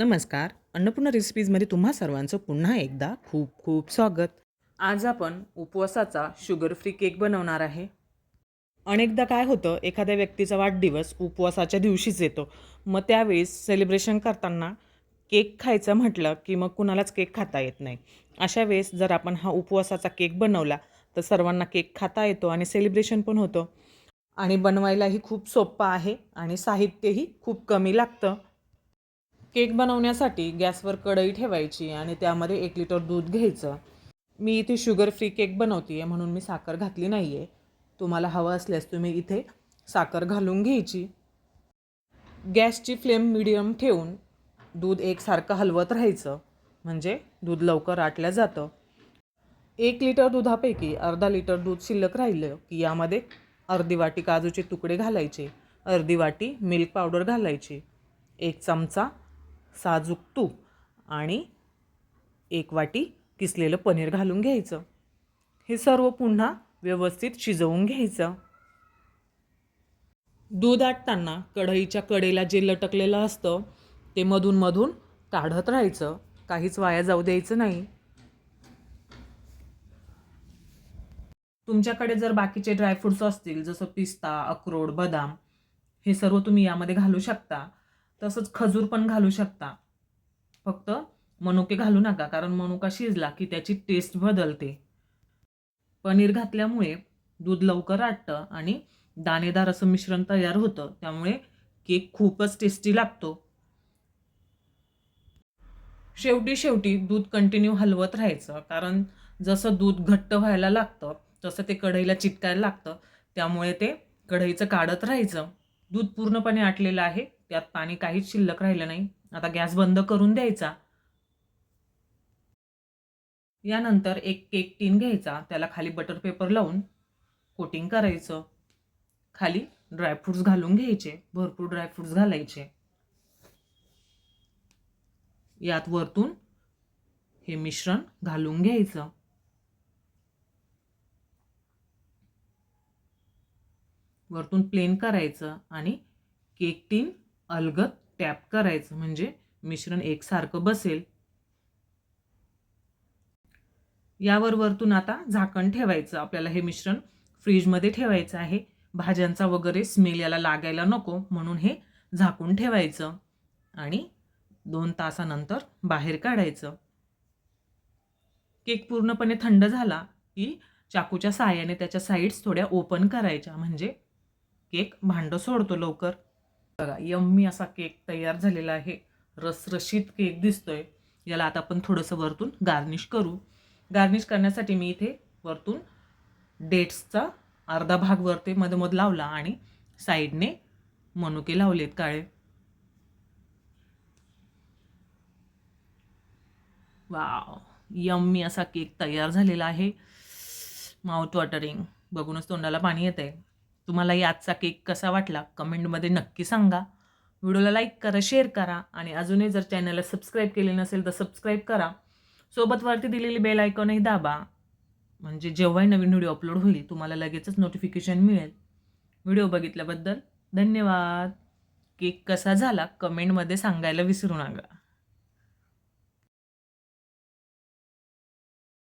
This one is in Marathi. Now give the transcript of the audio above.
नमस्कार. अन्नपूर्णा रेसिपीजमध्ये तुम्हा सर्वांचं पुन्हा एकदा खूप खूप स्वागत. आज आपण उपवासाचा शुगर फ्री केक बनवणार आहे. अनेकदा काय होतं एखाद्या व्यक्तीचा वाढदिवस उपवासाच्या दिवशीच येतो. मग त्यावेळेस सेलिब्रेशन करताना केक खायचं म्हटलं की मग कुणालाच केक खाता येत नाही. अशा वेळेस जर आपण हा उपवासाचा केक बनवला तर सर्वांना केक खाता येतो आणि सेलिब्रेशन पण होतं. आणि बनवायलाही खूप सोपं आहे आणि साहित्यही खूप कमी लागतं. केक बनवण्यासाठी गॅसवर कढई ठेवायची आणि त्यामध्ये एक लिटर दूध घ्यायचं. मी इथे शुगर फ्री केक बनवते आहे म्हणून मी साखर घातली नाही आहे तुम्हाला हवं असल्यास तुम्ही इथे साखर घालून घ्यायची. गॅसची फ्लेम मिडियम ठेवून दूध एकसारखं हलवत राहायचं म्हणजे दूध लवकर आटलं जातं. एक लिटर दुधापैकी अर्धा लिटर दूध शिल्लक राहिलं की यामध्ये अर्धी वाटी काजूचे तुकडे घालायचे अर्धी वाटी मिल्क पावडर घालायची एक चमचा साजूक तूप आणि एक वाटी किसलेलं पनीर घालून घ्यायचं. हे सर्व पुन्हा व्यवस्थित शिजवून घ्यायचं. दूध आटताना कढईच्या कडेला जे लटकलेलं असतं ते मधून मधून काढत राहायचं. काहीच वाया जाऊ द्यायचं नाही. तुमच्याकडे जर बाकीचे ड्रायफ्रुट्स असतील जसं पिस्ता अक्रोड बदाम हे सर्व तुम्ही यामध्ये घालू शकता. तसंच खजूर पण घालू शकता. फक्त मनुके घालू नका कारण मनुका शिजला की त्याची टेस्ट बदलते. पनीर घातल्यामुळे दूध लवकर आटतं आणि दाणेदार असं मिश्रण तयार होतं त्यामुळे केक खूपच टेस्टी लागतो. शेवटी शेवटी दूध कंटिन्यू हलवत राहायचं कारण जसं दूध घट्ट व्हायला लागतं तसं ते कढईला चिटकायला लागतं त्यामुळे ते कढईचं काढत राहायचं. दूध पूर्णपणे आटलेलं आहे. त्यात पाणी काहीच शिल्लक राहिलं नाही. आता गॅस बंद करून द्यायचा. यानंतर एक केक टीन घ्यायचा. त्याला खाली बटर पेपर लावून कोटिंग करायचं. खाली ड्रायफ्रुट्स घालून घ्यायचे. भरपूर ड्रायफ्रुट्स घालायचे. यात वरतून हे मिश्रण घालून घ्यायचं. वरतून प्लेन करायचं आणि केक टीन अलगत टॅप करायचं म्हणजे मिश्रण एकसारखं बसेल. यावर वरतून आता झाकण ठेवायचं. आपल्याला हे मिश्रण फ्रीजमध्ये ठेवायचं आहे. भाज्यांचा वगैरे स्मेल याला लागायला नको म्हणून हे झाकून ठेवायचं आणि दोन तासानंतर बाहेर काढायचं. केक पूर्णपणे थंड झाला की चाकूच्या साहाय्याने त्याच्या साईड्स थोड्या ओपन करायच्या म्हणजे केक भांडं सोडतो लवकर. बघा यम्मी असा केक तयार झालेला आहे. रसरशीत केक दिसतोय. याला आता आपण थोडंसं वरतून गार्निश करू. गार्निश करण्यासाठी मी इथे वरतून डेट्सचा अर्धा भाग वरते मधोमध लावला आणि साईडने मनुके लावलेत काळे. वाव यम्मी असा केक तयार झालेला आहे. Mouth watering. बघूनच तोंडाला पाणी येत आहे तुम्हाला आजचा केक कसा वाटला कमेंटमध्ये नक्की सांगा. व्हिडिओला लाईक करा शेअर करा आणि अजूनही जर चॅनलला सबस्क्राईब केले नसेल तर सबस्क्राईब करा. सोबत वरती दिलेली बेल आयकॉनही दाबा. म्हणजे जेव्हाही नवीन व्हिडिओ अपलोड होईल तुम्हाला लगेचच नोटिफिकेशन मिळेल. व्हिडिओ बघितल्याबद्दल धन्यवाद. केक कसा झाला कमेंटमध्ये सांगायला विसरू नका.